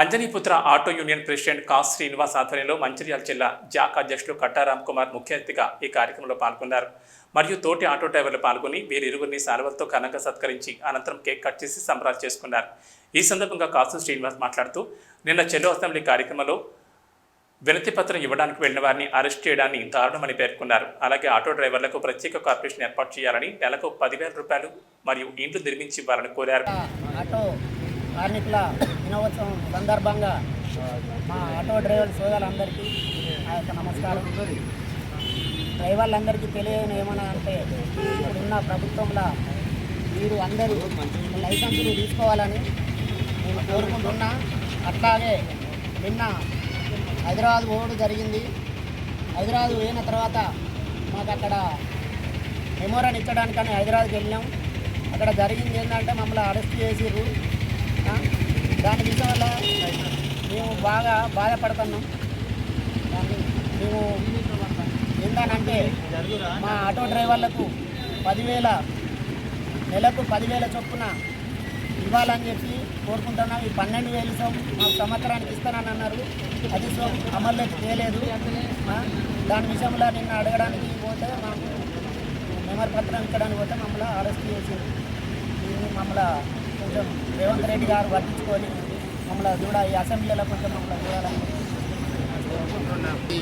Anjaniputra auto union president కాస్ శ్రీనివాస్ ఆధ్వర్యంలో మంచిర్యాల జిల్లా జాక్ అధ్యక్షులు కట్టారాం కుమార్ ముఖ్య అతిథిగా ఈ కార్యక్రమంలో పాల్గొన్నారు. మరియు తోటి ఆటో డ్రైవర్లు పాల్గొని వీరిరువురిని శాలువలతో ఘనంగా సత్కరించి అనంతరం కేక్ కట్ చేసి సంబరాలు చేసుకున్నారు. ఈ సందర్భంగా కాసు శ్రీనివాస్ మాట్లాడుతూ నిన్న చెల్లో అసెంబ్లీ కార్యక్రమంలో వినతి పత్రం ఇవ్వడానికి వెళ్ళిన వారిని అరెస్ట్ చేయడాన్ని దారుణమని పేర్కొన్నారు. అలాగే ఆటో డ్రైవర్లకు ప్రత్యేక కార్పొరేషన్ ఏర్పాటు చేయాలని నెలకు పదివేల రూపాయలు మరియు ఇండ్లు నిర్మించి ఇవ్వాలని కోరారు. ఆటో కార్మికుల దినోత్సవం సందర్భంగా మా ఆటో డ్రైవర్ సోదరులందరికీ నా యొక్క నమస్కారం. డ్రైవర్లందరికీ తెలియని ఏమన్నా అంటే ఇప్పుడున్న ప్రభుత్వంలో మీరు అందరూ లైసెన్సులు తీసుకోవాలని నేను కోరుకుంటున్నా. అట్లాగే నిన్న హైదరాబాద్ పోవడం జరిగింది. హైదరాబాద్ పోయిన తర్వాత మాకు అక్కడ మెమోరాన్ని ఇచ్చడానికని హైదరాబాద్కి వెళ్ళాం. అక్కడ జరిగింది ఏంటంటే మమ్మల్ని అరెస్ట్ చేసిర్రు. దాని విషయం వల్ల మేము బాగా బాధపడుతున్నాం. దాన్ని మేము ఏంటనంటే మా ఆటో డ్రైవర్లకు పదివేల నెలకు పదివేల చొప్పున ఇవ్వాలని చెప్పి కోరుకుంటున్నాం. ఈ పన్నెండు వేలు సో మాకు సంవత్సరానికి ఇస్తానని అన్నారు. అది సో అమల్లోకి తేలేదు. దాని విషయంలో నిన్న అడగడానికి పోతే మాకు మెమర్ పత్రం ఇక్కడానికి పోతే మమ్మల్ని అరెస్ట్ చేసి మమ్మల్ని కొంచెం రేవంత్ రెడ్డి గారు పట్టించుకొని మమ్మల్ని చూడ ఈ అసెంబ్లీలో కొంచెం మమ్మల్ని చూడాలని.